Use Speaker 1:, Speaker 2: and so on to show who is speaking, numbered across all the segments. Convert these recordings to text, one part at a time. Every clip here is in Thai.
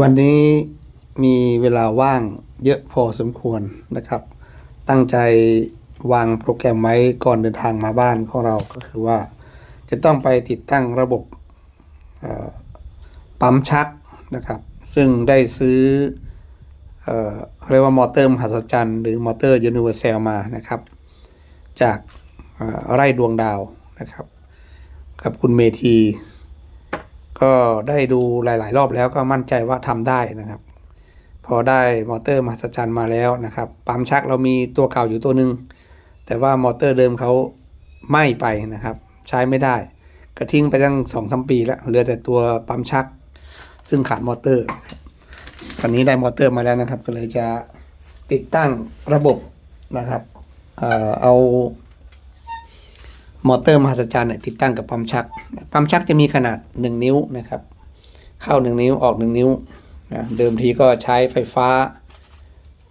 Speaker 1: วันนี้มีเวลาว่างเยอะพอสมควรนะครับ ตั้งใจวางโปรแกรมไว้ก่อนเดินทางมาบ้านของเราก็คือว่า จะต้องไปติดตั้งระบบปั๊มชักนะครับ ซึ่งได้ซื้อเอ่อเรียกว่ามอเตอร์มหัศจรรย์หรือมอเตอร์ยูนิเวอร์แซลมานะครับ จากไร่ดวงดาวนะครับ กับคุณเมธี ก็ได้ดูหลาย ๆ รอบแล้วก็มั่นใจว่าทำได้นะครับ พอได้มอเตอร์มหัศจรรย์มาแล้วนะครับปั๊มชักเรามีตัวเก่าอยู่ตัวหนึ่งแต่ว่ามอเตอร์เดิมเขาไหม้ไปนะครับ ใช้ไม่ได้ก็ทิ้งไปตั้งสองสมปีแล้วเหลือแต่ตัวปั๊มชัก ซึ่งขาดมอเตอร์นะครับตอนนี้ได้มอเตอร์มาแล้วนะครับ ก็เลยจะติดตั้งระบบนะครับ เอ่อเอา มอเตอร์มหัศจรรย์เนี่ยติดตั้งกับปั๊มชัก ปั๊มชักจะมีขนาด 1 นิ้วนะครับ เข้า 1 นิ้วออก 1 นิ้วนะเดิมทีก็ใช้ไฟฟ้า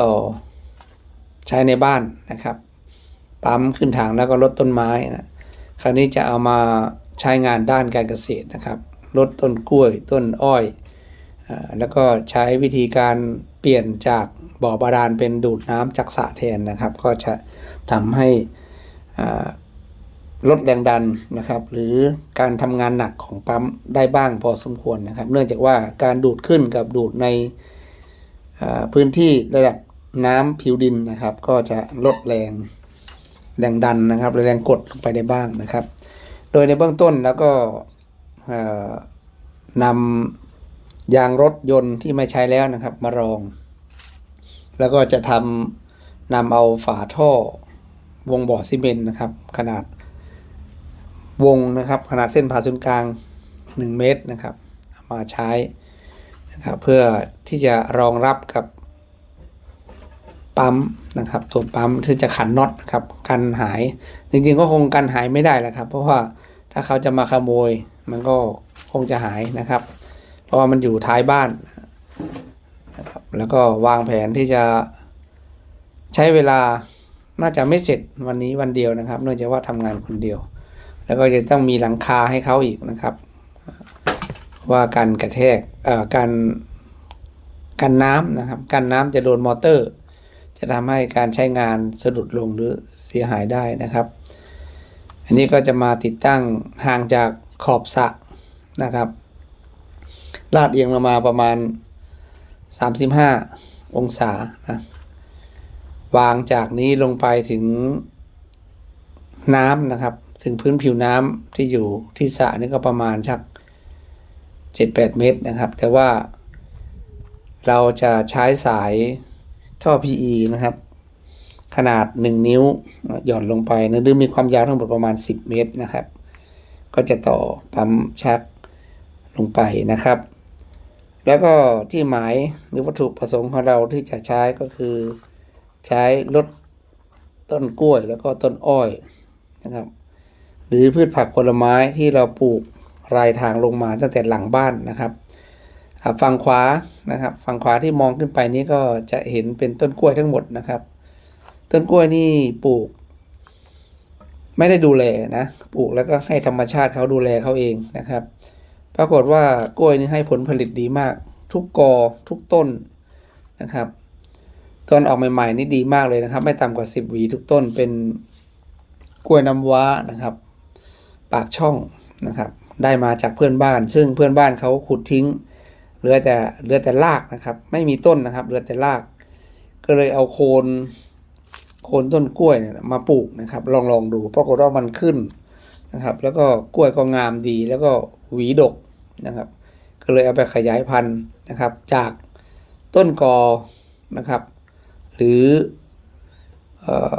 Speaker 1: ต่อใช้ในบ้านนะครับปั๊มขึ้นถังแล้วก็ลดต้นไม้นะคราวนี้จะเอามาใช้งานด้านการเกษตรนะครับลดต้นกล้วยต้นอ้อยอแล้วก็ใช้วิธีการเปลี่ยนจากบ่อบาดาลเป็นดูดน้ำจากสระแทนนะครับ ก็จะทำให้อ่า ลดแรงดันนะครับ หรือการทำงานหนักของปั๊มได้บ้างพอสมควรนะครับ เนื่องจากว่าการดูดขึ้นกับดูดในพื้นที่ระดับน้ำผิวดินนะครับ ก็จะลดแรงแรงดันนะครับแรงกดลงไปได้บ้างนะครับ โดยในเบื้องต้นแล้วก็นำยางรถยนต์ที่ไม่ใช้แล้วนะครับ มารอง แล้วก็จะทำนำเอาฝาท่อวงบ่อซีเมนต์นะครับ ขนาด วงนะครับ ขนาดเส้นผ่าศูนย์กลาง 1 เมตรนะครับ มาใช้นะครับเพื่อที่จะรองรับกับปั๊มนะครับ ตัวปั๊มที่จะขันน็อตครับกันหาย จริงๆก็คงกันหายไม่ได้แหละครับ เพราะว่าถ้าเขาจะมาขโมย มันก็คงจะหายนะครับ เพราะว่ามันอยู่ท้ายบ้านนะครับแล้วก็วางแผนที่จะใช้เวลาน่าจะไม่เสร็จวันนี้วันเดียวนะครับ เนื่องจากว่าทำงานคนเดียว แล้วก็จะต้องมีหลังคาให้เขาอีกนะครับ ว่าการกระแทกการกันน้ำนะครับกันน้ำจะโดนมอเตอร์ จะทำให้การใช้งานสะดุดลงหรือเสียหายได้นะครับ อันนี้ก็จะมาติดตั้งห่างจากขอบสระนะครับลาดเอียงลงมาประมาณ 35 องศานะวางจากนี้ลงไปถึงน้ำนะครับ ถึงพื้นผิวน้ำที่อยู่ที่สระนี่ก็ประมาณชัก7-8เมตรนะครับ แต่ว่า เราจะใช้สายท่อ PE นะครับ ขนาด 1 นิ้วหย่อนลงไปนะหรือมีความยาวทั้งหมดประมาณ 10 เมตรนะครับ ก็จะต่อปั๊มชักลงไปนะครับ แล้วก็ที่หมายหรือวัตถุประสงค์ของเราที่จะใช้ก็คือ ใช้ลดต้นกล้วยแล้วก็ต้นอ้อยนะครับ หรือพืชผักผลไม้ที่เราปลูกรายทางลงมาตั้งแต่หลังบ้านนะครับฝั่งขวานะครับฝั่งขวาที่มองขึ้นไปนี้ก็จะเห็นเป็นต้นกล้วยทั้งหมดนะครับ ต้นกล้วยนี่ปลูก ไม่ได้ดูแลนะปลูกแล้วก็ให้ธรรมชาติเขาดูแลเขาเองนะครับ ปรากฏว่ากล้วยนี่ให้ผลผลิตดีมาก ทุกกอทุกต้นนะครับต้นออกใหม่ๆนี่ดีมากเลยนะครับ ไม่ต่ำกว่า 10หวีทุกต้นเป็นกล้วยน้ำว้านะครับากช่องนะครับ ได้มาจากเพื่อนบ้าน ซึ่งเพื่อนบ้านเขาขุดทิ้งเหลือแต่เหลือแต่รากนะครับ ไม่มีต้นนะครับเหลือแต่ราก ก็เลยเอาโคนโคนต้นกล้วยเนี่ยมาปลูกนะครับ ลองลองดูปรากฏว่ามันขึ้นนะครับ แล้วก็กล้วยก็งามดี แล้วก็หวีดกนะครับ ก็เลยเอาไปขยายพันธุ์นะครับ จากต้นกอนะครับ หรือเอ่อ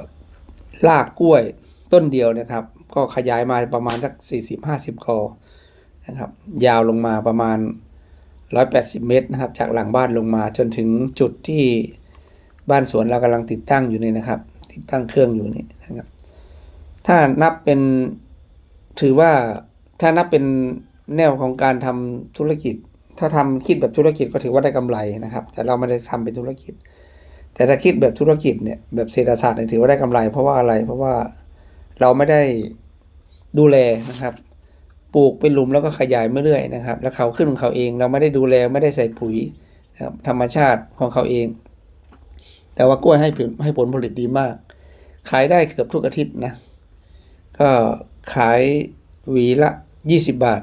Speaker 1: รากกล้วยต้นเดียวนะครับ ก็ขยายมาประมาณสัก40-50กอนะครับ ยาวลงมาประมาณ 180 เมตรนะครับ จากหลังบ้านลงมาจนถึงจุดที่บ้านสวนเรากำลังติดตั้งอยู่นี่นะครับ ติดตั้งเครื่องอยู่นี่นะครับ ถ้านับเป็นถือว่าถ้านับเป็นแนวของการทำธุรกิจ ถ้าทำคิดแบบธุรกิจก็ถือว่าได้กำไรนะครับ แต่เราไม่ได้ทำเป็นธุรกิจ แต่ถ้าคิดแบบธุรกิจเนี่ยแบบเศรษฐศาสตร์เนี่ยถือว่าได้กำไร เพราะว่าอะไรเพราะว่าเราไม่ได้ ดูแลนะครับ ปลูกเป็นหลุมแล้วก็ขยายไม่เรื่อยนะครับ แล้วเขาขึ้นของเขาเอง เราไม่ได้ดูแลไม่ได้ใส่ปุ๋ยนะครับธรรมชาติของเขาเอง แต่ว่ากล้วยให้ผลให้ผลผลิตดีมาก ขายได้เกือบทุกอาทิตย์นะ ก็ขายหวีละ 20 บาท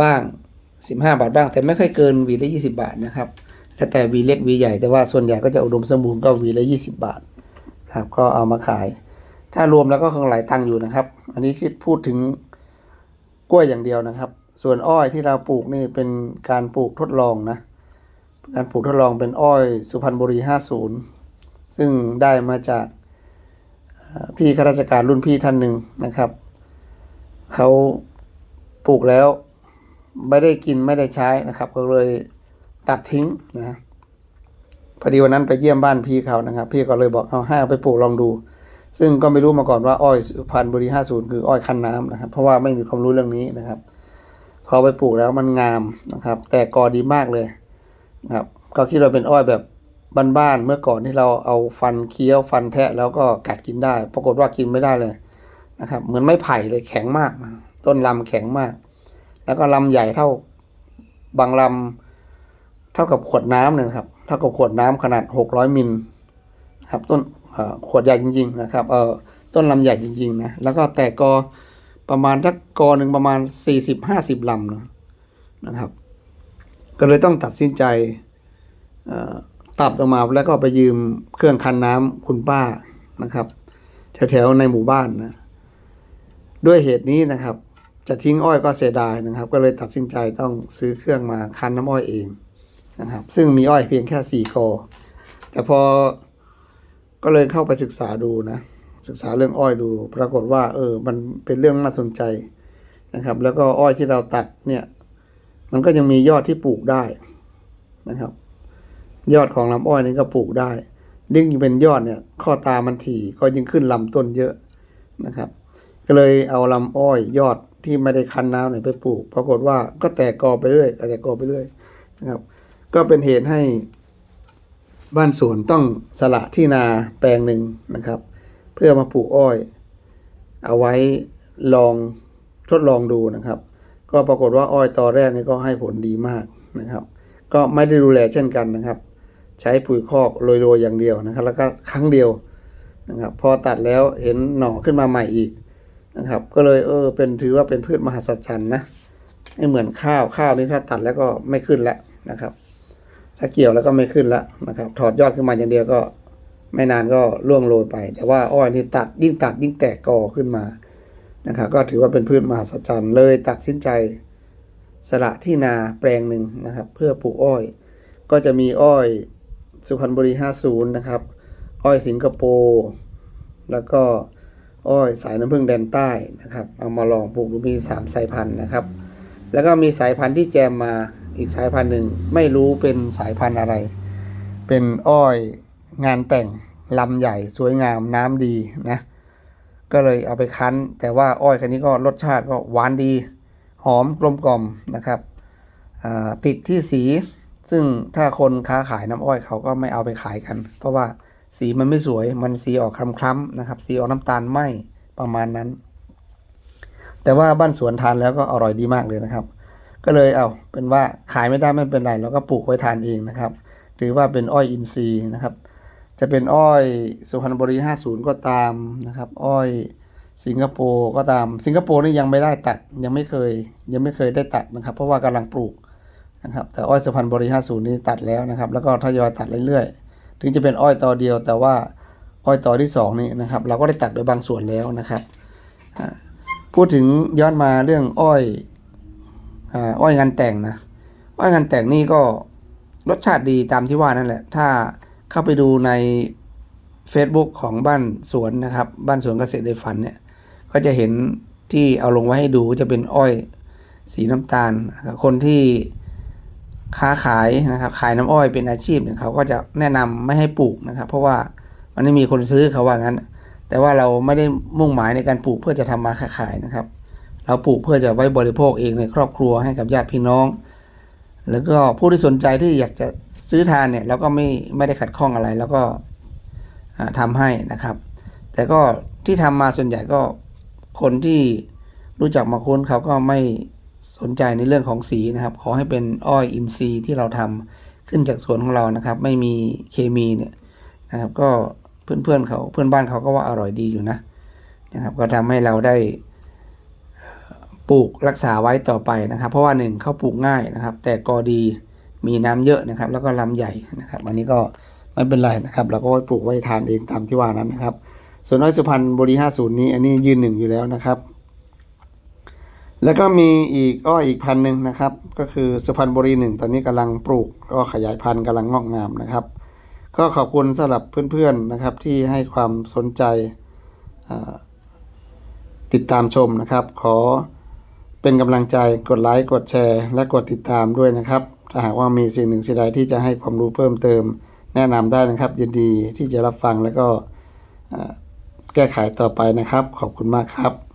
Speaker 1: บ้าง 15 บาทบ้าง แต่ไม่ค่อยเกินหวีละ 20 บาทนะครับแล้วแต่หวีเล็กหวีใหญ่แต่ว่าส่วนใหญ่ก็จะอุดมสมบูรณ์ก็หวีละ 20 บาทครับก็เอามาขาย ถ้ารวมแล้วก็คงหลายตังค์อยู่นะครับ อันนี้คือพูดถึงกล้วยอย่างเดียวนะครับ ส่วนอ้อยที่เราปลูกนี่เป็นการปลูกทดลองนะ การปลูกทดลองเป็นอ้อยสุพรรณบุรี 50 ซึ่งได้มาจากพี่ข้าราชการรุ่นพี่ท่านหนึ่งนะครับเขาปลูกแล้วไม่ได้กินไม่ได้ใช้นะครับ ก็เลยตัดทิ้งนะพอดีวันนั้นไปเยี่ยมบ้านพี่เขานะครับ พี่ก็เลยบอกเอาให้เอาไปปลูกลองดู ซึ่งก็ไม่รู้มาก่อนว่าอ้อยสุพรรณบุรี50คืออ้อยคั้นน้ำนะครับ เพราะว่าไม่มีความรู้เรื่องนี้นะครับ พอไปปลูกแล้วมันงามนะครับ แต่กอดีมากเลยนะครับ ก็คิดว่าเป็นอ้อยแบบบ้านๆเมื่อก่อนที่เราเอาฟันเคี้ยวฟันแทะแล้วก็กัดกินได้ ปรากฏว่ากินไม่ได้เลยนะครับ เหมือนไม้ไผ่เลยแข็งมาก ต้นลำแข็งมาก แล้วก็ลำใหญ่เท่าบางลำเท่ากับขวดน้ำเนี่ยครับ เท่ากับขวดน้ำขนาดหกร้อยมิลนะครับ ต้น ขวดใหญ่จริง ๆ นะครับ เออต้นลำใหญ่จริง ๆ นะ แล้วก็แตกกอประมาณสักกอหนึ่งประมาณสี่สิบห้าสิบลำนะนะครับ ก็เลยต้องตัดสินใจตัดออกมาแล้วก็ไปยืมเครื่องคันน้ำคุณป้านะครับ แถวๆในหมู่บ้านนะด้วยเหตุนี้นะครับ จะทิ้งอ้อยก็เสียดายนะครับ ก็เลยตัดสินใจต้องซื้อเครื่องมาคันน้ำอ้อยเองนะครับ ซึ่งมีอ้อยเพียงแค่สี่กอแต่พอ ก็เลยเข้าไปศึกษาดูนะ ศึกษาเรื่องอ้อยดู ปรากฏว่า เออ มันเป็นเรื่องน่าสนใจนะครับ แล้วก็อ้อยที่เราตัดเนี่ย มันก็ยังมียอดที่ปลูกได้นะครับ ยอดของลำอ้อยนี่ก็ปลูกได้ยิ่งเป็นยอดเนี่ย ข้อตามันถี่ก็ยิ่งขึ้นลำต้นเยอะนะครับ ก็เลยเอาลำอ้อยยอดที่ไม่ได้คั้นน้ำเนี่ยไปปลูก ปรากฏว่าก็แตกกอไปเรื่อยแตกกอไปเรื่อยนะครับ ก็เป็นเหตุให้ บ้านสวนต้องสละที่นาแปลงหนึ่งนะครับ เพื่อมาปลูกอ้อย เอาไว้ลองทดลองดูนะครับ ก็ปรากฏว่าอ้อยตอแรกนี่ก็ให้ผลดีมากนะครับ ก็ไม่ได้ดูแลเช่นกันนะครับ ใช้ปุ๋ยคอกโรยๆอย่างเดียวนะครับ แล้วก็ครั้งเดียวนะครับ พอตัดแล้วเห็นหน่อขึ้นมาใหม่อีกนะครับ ก็เลยเออเป็นถือว่าเป็นพืชมหัศจรรย์นะไม่เหมือนข้าวข้าวนี่ถ้าตัดแล้วก็ไม่ขึ้นแล้วนะครับ ถ้าเกี่ยวแล้วก็ไม่ขึ้นแล้วนะครับ ถอดยอดขึ้นมาอย่างเดียวก็ ไม่นานก็ร่วงโรยไป แต่ว่าอ้อยนี่ตัดยิ่งตัดยิ่งแตกกอขึ้นมานะครับ ก็ถือว่าเป็นพืชมหัศจรรย์เลยตัดสินใจสละที่นาแปลงหนึ่งนะครับ เพื่อปลูกอ้อย ก็จะมีอ้อยสุพรรณบุรี 50 นะครับ อ้อยสิงคโปร์แล้วก็อ้อยสายน้ำผึ้งแดนใต้นะครับ เอามาลองปลูกดูมี 3 สายพันธุ์นะครับ แล้วก็มีสายพันธุ์ที่แจมมา อีกสายพันธุ์หนึ่งไม่รู้เป็นสายพันธุ์อะไร เป็นอ้อยงานแต่งลำใหญ่สวยงามน้ำดีนะ ก็เลยเอาไปคั้น แต่ว่าอ้อยคันนี้ก็รสชาติก็หวานดี หอมกลมกล่อมนะครับติดที่สีซึ่งถ้าคนค้าขายน้ำอ้อยเขาก็ไม่เอาไปขายกัน เพราะว่าสีมันไม่สวยมันสีออกคล้ำๆนะครับ สีออกน้ำตาลไหมประมาณนั้น แต่ว่าบ้านสวนทานแล้วก็อร่อยดีมากเลยนะครับ ก็เลยเอาเป็นว่าขายไม่ได้ไม่เป็นไรเราก็ปลูกไว้ทานเองนะครับ ถือว่าเป็นอ้อยอินทรีย์นะครับ จะเป็นอ้อยสุพรรณบุรี 50 ก็ตามนะครับ อ้อยสิงคโปร์ก็ตาม สิงคโปร์นี่ยังไม่ได้ตัดยังไม่เคย ยังไม่เคยได้ตัดนะครับ เพราะว่ากำลังปลูกนะครับ แต่อ้อยสุพรรณบุรี 50 นี่ตัดแล้วนะครับ แล้วก็ทยอยตัดเรื่อยๆ ถึงจะเป็นอ้อยต่อเดียว แต่ว่าอ้อยต่อที่สองนี่นะครับ เราก็ได้ตัดโดยบางส่วนแล้วนะครับ พูดถึงย้อนมาเรื่องอ้อย อ้อยงานแต่งนะอ้อยงานแต่งนี่ก็รสชาติดีตามที่ว่านั่นแหละ ถ้าเข้าไปดูใน Facebook ของบ้านสวนนะครับ บ้านสวนเกษตรในฝันเนี่ย ก็จะเห็นที่เอาลงไว้ให้ดูจะเป็นอ้อยสีน้ำตาลครับคนที่ค้าขายนะครับขายน้ำอ้อยเป็นอาชีพเนี่ยเขาก็จะแนะนำไม่ให้ปลูกนะครับ เพราะว่ามันไม่มีคนซื้อเขาว่างั้น แต่ว่าเราไม่ได้มุ่งหมายในการปลูกเพื่อจะทำมาค้าขายนะครับ เราปลูกเพื่อจะไว้บริโภคเองในครอบครัวให้กับญาติพี่น้อง แล้วก็ผู้ที่สนใจที่อยากจะซื้อทานเนี่ยเราก็ไม่ไม่ได้ขัดข้องอะไร แล้วก็อ่าทำให้นะครับ แต่ก็ที่ทำมาส่วนใหญ่ก็คนที่รู้จักมาคุ้นเขาก็ไม่สนใจในเรื่องของสีนะครับ ขอให้เป็นอ้อยอินทรีย์ที่เราทขึ้นจากสวนของเรานะครับ ไม่มีเคมีเนี่ยนะครับ ก็เพื่อนๆเขาเพื่อนบ้านเขาก็ว่าอร่อยดีอยู่นะนะครับ ก็ทำให้เราได้ ปลูกรักษาไว้ต่อไปนะครับ เพราะว่าหนึ่งเขาปลูกง่ายนะครับ แต่กอดีมีน้ำเยอะนะครับ แล้วก็ลำใหญ่นะครับอันนี้ก็ไม่เป็นไรนะครับเราก็ไว้ปลูกไว้ทานเองตามที่ว่านั้นนะครับ ส่วนน้อยสุพรรณบุรี50 นี้ อันนี้ยืนหนึ่งอยู่แล้วนะครับ แล้วก็มีอีกอ้ออีกพันหนึ่งนะครับ ก็คือสุพรรณบุรีหนึ่งตอนนี้กำลังปลูกก็ขยายพันธุ์กำลังงอกงามนะครับ ก็ขอบคุณสำหรับเพื่อนๆนะครับ ที่ให้ความสนใจติดตามชมนะครับ ขอ เป็นกำลังใจกดไลค์กดแชร์ และกดติดตามด้วยนะครับ ถ้าหากว่ามีสิ่งหนึ่งสิ่งใดที่จะให้ความรู้เพิ่มเติม แนะนำได้นะครับ ยินดีที่จะรับฟังแล้วก็แก้ไขต่อไปนะครับ ขอบคุณมากครับ